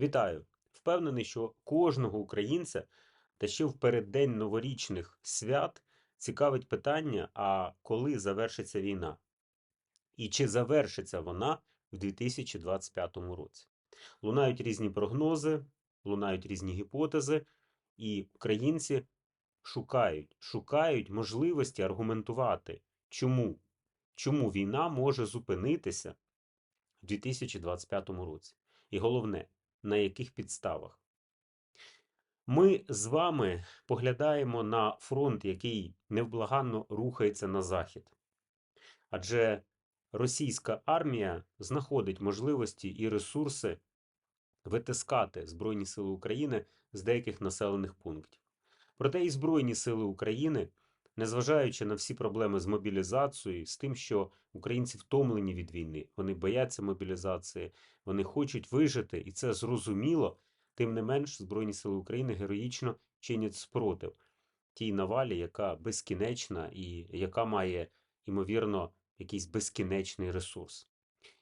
Вітаю! Впевнений, що кожного українця та ще в переддень новорічних свят цікавить питання: а коли завершиться війна? І чи завершиться вона в 2025 році? Лунають різні прогнози, лунають різні гіпотези, і українці шукають, шукають можливості аргументувати, чому, чому війна може зупинитися в 2025 році. І головне, на яких підставах. Ми з вами поглядаємо на фронт, який невблаганно рухається на захід. Адже російська армія знаходить можливості і ресурси витискати Збройні Сили України з деяких населених пунктів. Проте і Збройні Сили України, незважаючи на всі проблеми з мобілізацією, з тим, що українці втомлені від війни, вони бояться мобілізації, вони хочуть вижити, і це зрозуміло. Тим не менш, Збройні Сили України героїчно чинять спротив тій навалі, яка безкінечна і яка має, ймовірно, якийсь безкінечний ресурс.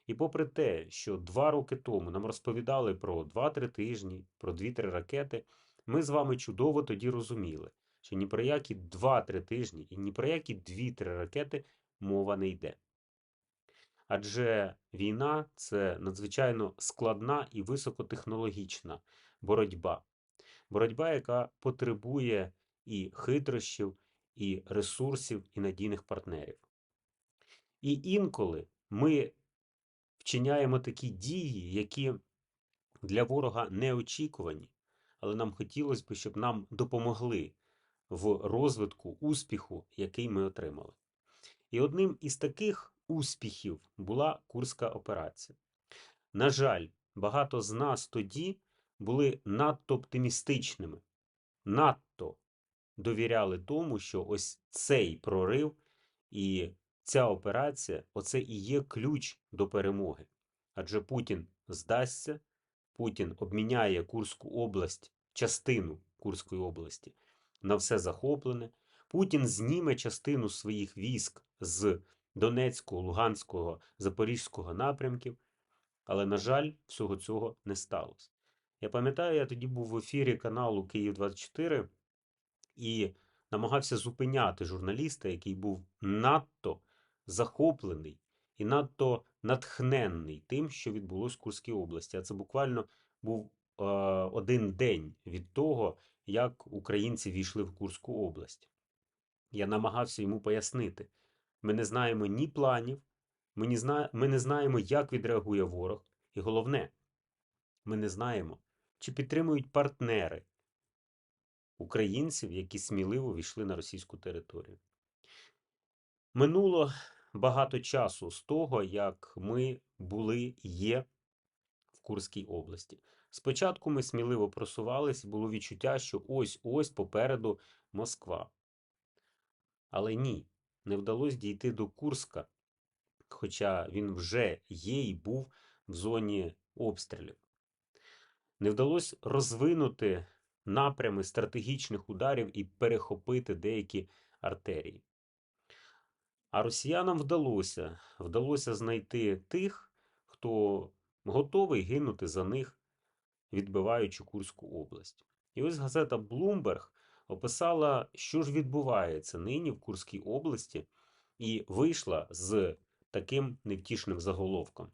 І попри те, що два роки тому нам розповідали про 2-3 тижні, про 2-3 ракети, ми з вами чудово тоді розуміли, що ні про які 2-3 тижні і ні про які 2-3 ракети мова не йде. Адже війна це надзвичайно складна і високотехнологічна боротьба. Боротьба, яка потребує і хитрощів, і ресурсів, і надійних партнерів. І інколи ми вчиняємо такі дії, які для ворога неочікувані, але нам хотілося б, щоб нам допомогли в розвитку успіху, який ми отримали. І одним із таких успіхів була Курська операція. На жаль, багато з нас тоді були надто оптимістичними, надто довіряли тому, що ось цей прорив і ця операція оце і є ключ до перемоги. Адже Путін здасться, Путін обміняє Курську область, частину Курської області на все захоплене. Путін зніме частину своїх військ з Донецького, Луганського, Запорізького напрямків, але, на жаль, всього цього не сталося. Я пам'ятаю, я тоді був в ефірі каналу Київ 24 і намагався зупиняти журналіста, який був надто захоплений і надто натхненний тим, що відбулося в Курській області. А це буквально був е, один день від того, як українці війшли в Курську область. Я намагався йому пояснити. Ми не знаємо ні планів, ми не, зна... ми не знаємо, як відреагує ворог. І головне, ми не знаємо, чи підтримують партнери українців, які сміливо війшли на російську територію. Минуло багато часу з того, як ми були є Курській області. Спочатку ми сміливо просувались, було відчуття, що ось-ось попереду Москва. Але ні, не вдалося дійти до Курська, хоча він вже є і був в зоні обстрілів. Не вдалося розвинути напрями стратегічних ударів і перехопити деякі артерії. А росіянам вдалося вдалося знайти тих, хто готовий гинути за них, відбиваючи Курську область. І ось газета Bloomberg описала, що ж відбувається нині в Курській області, і вийшла з таким невтішним заголовком.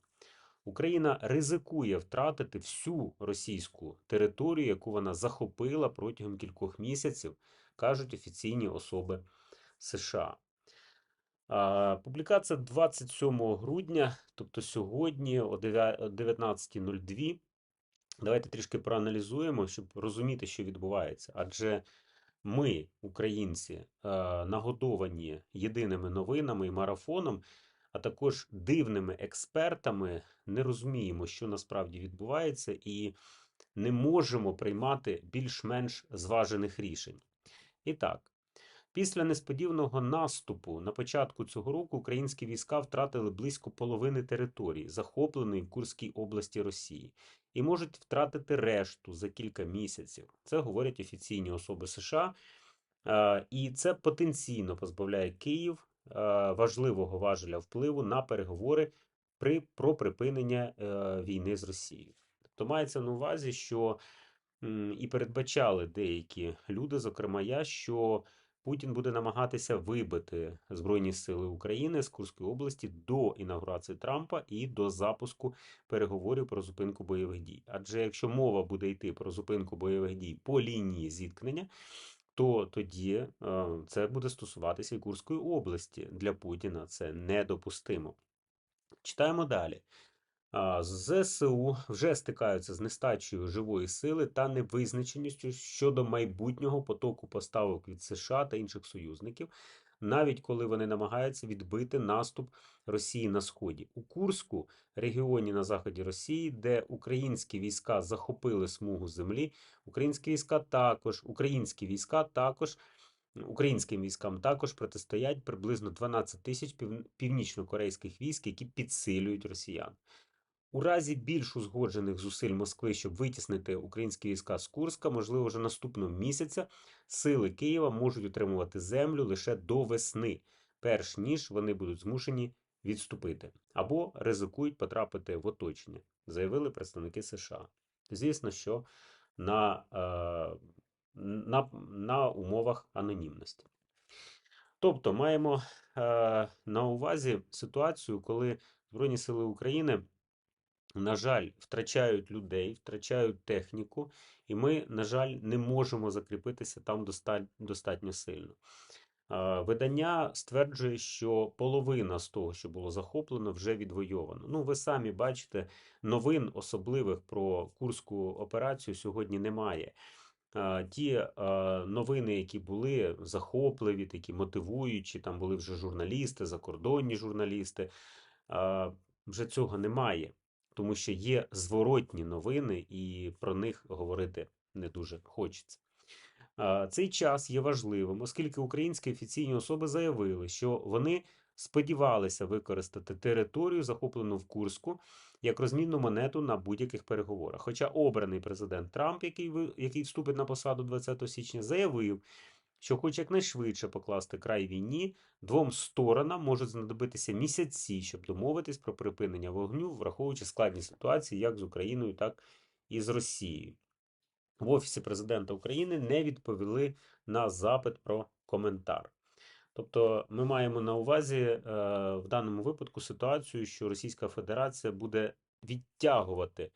Україна ризикує втратити всю російську територію, яку вона захопила протягом кількох місяців, кажуть офіційні особи США. Публікація 27 грудня, тобто сьогодні о 19.02. Давайте трішки проаналізуємо, щоб розуміти, що відбувається. Адже ми, українці, нагодовані єдиними новинами і марафоном, а також дивними експертами, не розуміємо, що насправді відбувається, і не можемо приймати більш-менш зважених рішень. І так, після несподіваного наступу на початку цього року українські війська втратили близько половини території, захопленої в Курській області Росії і можуть втратити решту за кілька місяців. Це говорять офіційні особи США. І це потенційно позбавляє Київ важливого важеля впливу на переговори при, про припинення е, війни з Росією. Тобто мається на увазі, що і передбачали деякі люди, зокрема я, що Путін буде намагатися вибити Збройні Сили України з Курської області до інаугурації Трампа і до запуску переговорів про зупинку бойових дій. Адже якщо мова буде йти про зупинку бойових дій по лінії зіткнення, то тоді е, це буде стосуватися і Курської області. Для Путіна це недопустимо. Читаємо далі. ЗСУ вже стикаються з нестачею живої сили та невизначеністю щодо майбутнього потоку поставок від США та інших союзників, навіть коли вони намагаються відбити наступ Росії на сході. У Курську, регіоні на заході Росії, де українські війська захопили смугу землі, українські війська також, українські війська також. Українським військам також протистоять приблизно 12 тисяч пів- північно-корейських військ, які підсилюють росіян. У разі більш узгоджених зусиль Москви, щоб витіснити українські війська з Курська, можливо, вже наступного місяця сили Києва можуть утримувати землю лише до весни, перш ніж вони будуть змушені відступити або ризикують потрапити в оточення, заявили представники США. Звісно, що на, е, на, на умовах анонімності. Тобто маємо е, на увазі ситуацію, коли Збройні Сили України на жаль, втрачають людей, втрачають техніку, і ми, на жаль, не можемо закріпитися там достатньо сильно. Видання стверджує, що половина з того, що було захоплено, вже відвойовано. Ну, ви самі бачите, новин особливих про Курську операцію сьогодні немає. Ті новини, які були захопливі, такі мотивуючі, там були вже журналісти, закордонні журналісти. Вже цього немає тому що є зворотні новини, і про них говорити не дуже хочеться. Цей час є важливим, оскільки українські офіційні особи заявили, що вони сподівалися використати територію, захоплену в Курську, як розмінну монету на будь-яких переговорах. Хоча обраний президент Трамп, який який вступить на посаду 20 січня, заявив, що хоч якнайшвидше покласти край війні, двом сторонам можуть знадобитися місяці, щоб домовитись про припинення вогню, враховуючи складні ситуації як з Україною, так і з Росією. В Офісі президента України не відповіли на запит про коментар. Тобто ми маємо на увазі е, в даному випадку ситуацію, що Російська Федерація буде відтягувати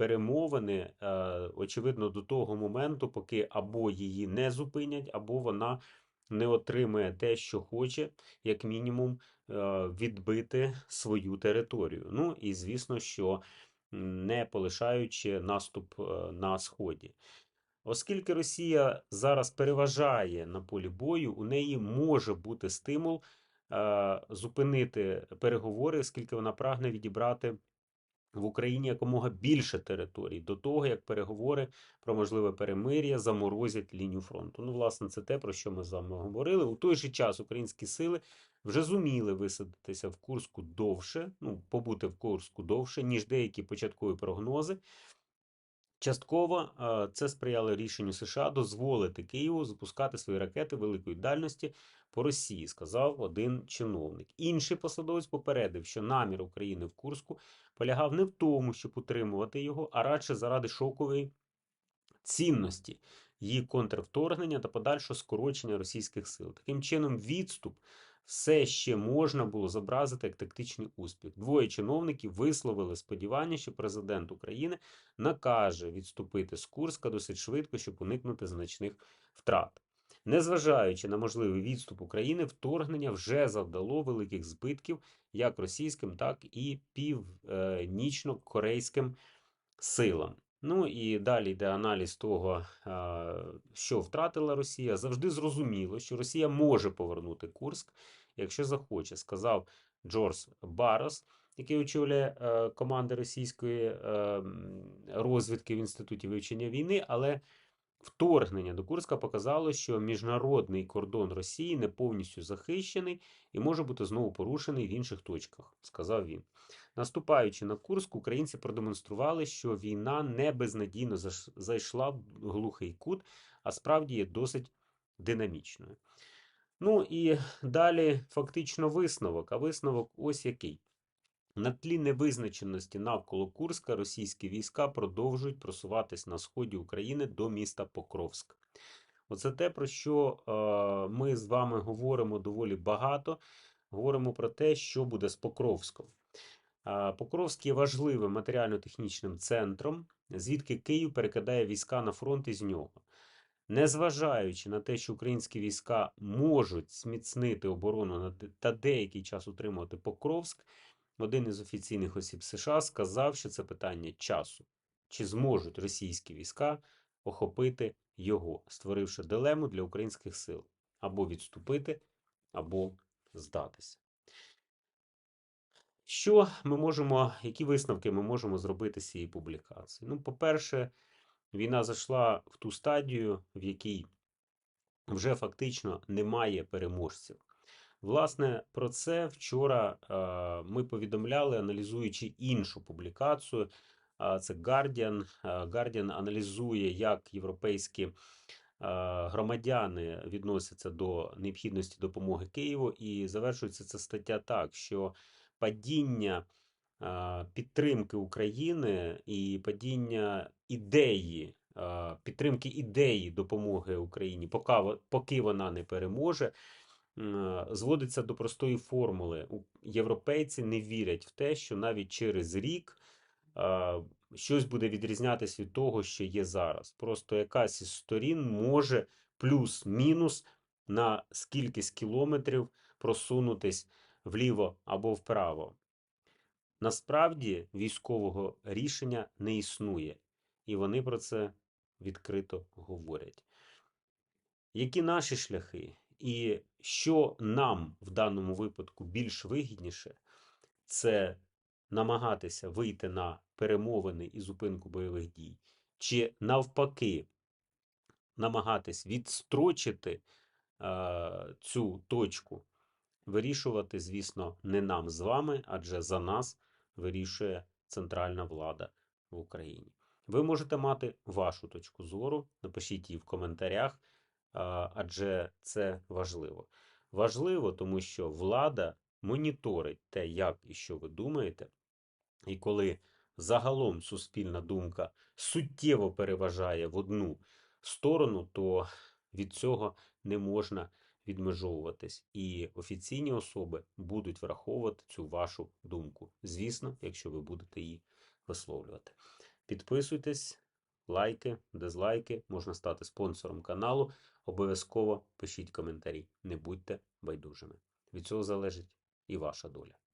перемовини, е, очевидно, до того моменту, поки або її не зупинять, або вона не отримає те, що хоче, як мінімум, е, відбити свою територію. Ну і звісно, що не полишаючи наступ е, на сході. Оскільки Росія зараз переважає на полі бою, у неї може бути стимул зупинити переговори, оскільки вона прагне відібрати в Україні якомога більше територій до того, як переговори про можливе перемир'я заморозять лінію фронту. Ну, власне, це те, про що ми з вами говорили. У той же час українські сили вже зуміли висадитися в Курську довше, ну, побути в Курську довше, ніж деякі початкові прогнози. Частково е, це сприяло рішенню США дозволити Києву запускати свої ракети великої дальності по Росії, сказав один чиновник. Інший посадовець попередив, що намір України в Курську полягав не в тому, щоб утримувати його, а радше заради шокової цінності її контрвторгнення та подальшого скорочення російських сил. Таким чином, відступ все ще можна було зобразити як тактичний успіх. Двоє чиновників висловили сподівання, що президент України накаже відступити з Курська досить швидко, щоб уникнути значних втрат. Незважаючи на можливий відступ України, вторгнення вже завдало великих збитків як російським, так і північно-корейським силам. Ну і далі йде аналіз того, що втратила Росія. Завжди зрозуміло, що Росія може повернути Курськ, якщо захоче, сказав Джордж Барос, який очолює е, команди російської е, розвідки в інституті вивчення війни. Але вторгнення до Курська показало, що міжнародний кордон Росії не повністю захищений і може бути знову порушений в інших точках, сказав він. Наступаючи на Курск, українці продемонстрували, що війна не безнадійно зайшла в глухий кут, а справді є досить динамічною. Ну і далі фактично висновок. А висновок ось який. На тлі невизначеності навколо Курська російські війська продовжують просуватись на сході України до міста Покровськ. Оце те, про що е, ми з вами говоримо доволі багато. Говоримо про те, що буде з Покровськом. Е, Покровськ є важливим матеріально-технічним центром, звідки Київ перекидає війська на фронт із нього. Незважаючи на те, що українські війська можуть зміцнити оборону та деякий час утримувати Покровськ, один із офіційних осіб США сказав, що це питання часу. Чи зможуть російські війська охопити його, створивши дилему для українських сил або відступити, або здатися. Що ми можемо, які висновки ми можемо зробити з цієї публікації? Ну, по-перше, війна зайшла в ту стадію, в якій вже фактично немає переможців. Власне, про це вчора е, ми повідомляли, аналізуючи іншу публікацію. Це Guardian. Е, Guardian аналізує, як європейські е, громадяни відносяться до необхідності допомоги Києву, і завершується ця стаття так, що падіння підтримки України і падіння ідеї, підтримки ідеї допомоги Україні, поки, вона не переможе, зводиться до простої формули. Європейці не вірять в те, що навіть через рік щось буде відрізнятися від того, що є зараз. Просто якась із сторін може плюс-мінус на скількись кілометрів просунутись вліво або вправо. Насправді військового рішення не існує, і вони про це відкрито говорять. Які наші шляхи, і що нам в даному випадку більш вигідніше, це намагатися вийти на перемовини і зупинку бойових дій, чи навпаки намагатись відстрочити е, цю точку, вирішувати, звісно, не нам з вами, адже за нас вирішує центральна влада в Україні. Ви можете мати вашу точку зору, напишіть її в коментарях, адже це важливо. Важливо, тому що влада моніторить те, як і що ви думаєте, і коли загалом суспільна думка суттєво переважає в одну сторону, то від цього не можна відмежовуватись. І офіційні особи будуть враховувати цю вашу думку. Звісно, якщо ви будете її висловлювати. Підписуйтесь, лайки, дизлайки, можна стати спонсором каналу. Обов'язково пишіть коментарі. Не будьте байдужими. Від цього залежить і ваша доля.